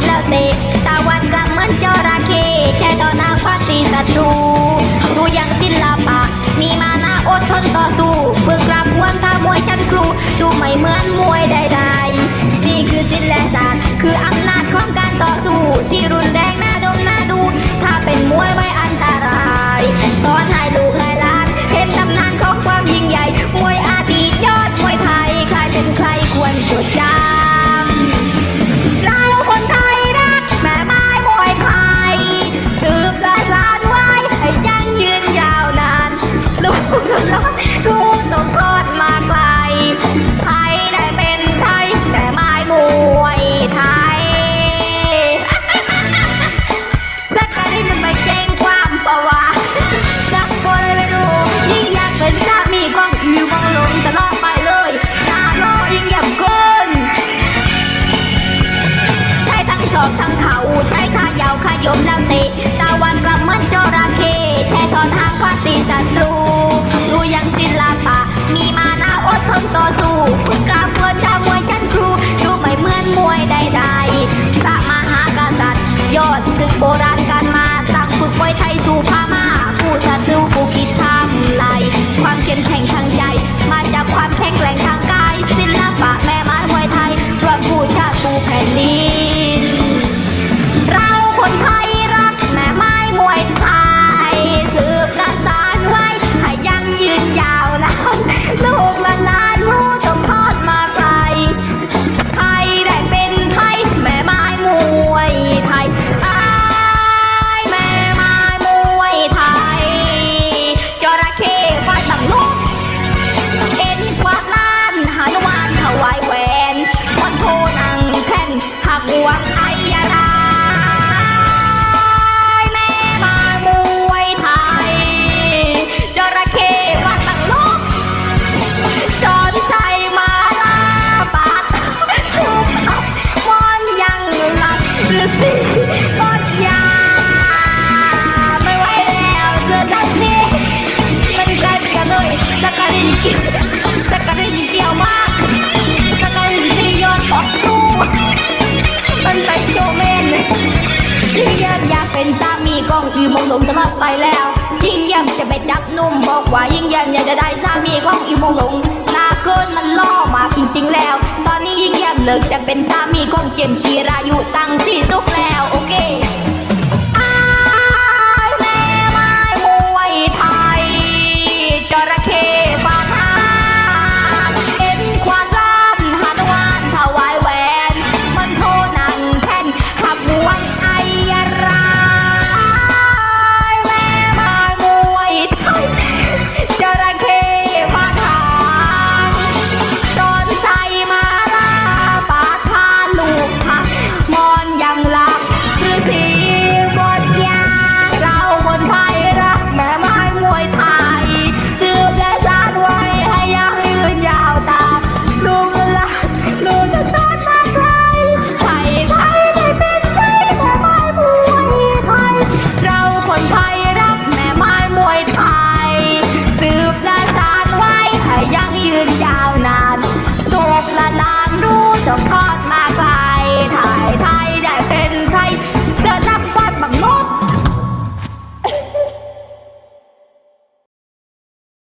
love me. ทั้งเขาใช้ขายาวขยมน้ำเตะตะวันกลับมันจระเข้แช่ทอนหางพาตีศัตรูรู้ยังศิลปะมีมา้องที่มงหลงจะรับไปแล้ว ยิ่งเยี่ยมจะไปจับนุ่มบอกว่ายิ่งเยี่ยมอยากจะได้สามีของอีมงหลงนาเกินมันล่อมาจริงๆแล้ว ตอนนี้ยิ่งเยี่ยมเลิกจะเป็นสามีของเจมจีรายุตั้งสี่สุกแล้วโอเค